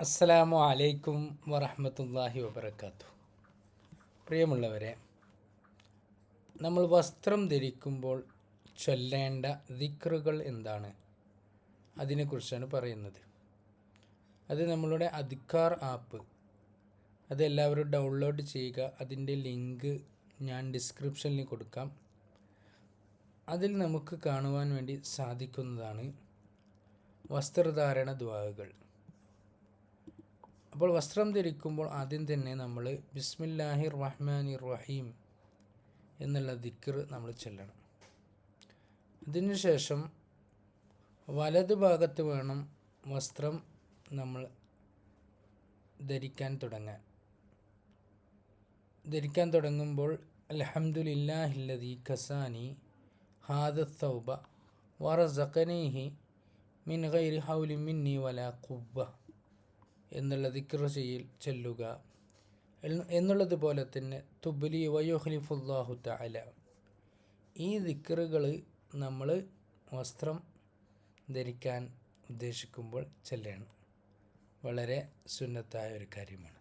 അസ്സലാമു അലൈക്കും വറഹമത്തല്ലാഹി വബർക്കാത്തു പ്രിയമുള്ളവരെ നമ്മൾ വസ്ത്രം ധരിക്കുമ്പോൾ ചൊല്ലേണ്ട ദിക്റുകൾ എന്താണ്? അതിനെക്കുറിച്ചാണ് പറയുന്നത്. അത് നമ്മളുടെ അധിക്കാർ ആപ്പ്. അത് എല്ലാവരും ഡൗൺലോഡ് ചെയ്യുക. അതിന്റെ ലിങ്ക് ഞാൻ ഡിസ്ക്രിപ്ഷനിൽ കൊടുക്കാം. അതിൽ നമുക്ക് കാണുവാൻ വേണ്ടി സാധിക്കുന്നതാണ് വസ്ത്രധാരണ ദ്വാകൾ അപ്പോൾ വസ്ത്രം ധരിക്കുമ്പോൾ ആദ്യം തന്നെ നമ്മൾ ബിസ്മില്ലാഹി റഹ്മാനി റഹീം എന്നുള്ള ദിക്കർ നമ്മൾ ചെല്ലണം. അതിനുശേഷം വലത് ഭാഗത്ത് വേണം വസ്ത്രം നമ്മൾ ധരിക്കാൻ തുടങ്ങാൻ. ധരിക്കാൻ തുടങ്ങുമ്പോൾ അലഹമുല്ലാഹില്ലതി ഖസാനി ഹാദ സൗബ വറസഖനീഹി മിൻ ഗൈരി ഹൗലി മിന്നി വല കുബ്ബ എന്നുള്ള ദിക്ർ ചെയ്യൽ ചെല്ലുക. എന്നുള്ളതുപോലെ തന്നെ തുബലി വയോഹ്ലിഫുല്ലാഹു തല ഈ ദിക്കറുകൾ നമ്മൾ വസ്ത്രം ധരിക്കാൻ ഉദ്ദേശിക്കുമ്പോൾ ചെല്ലണം. വളരെ സുന്നത്തായ ഒരു കാര്യമാണ്.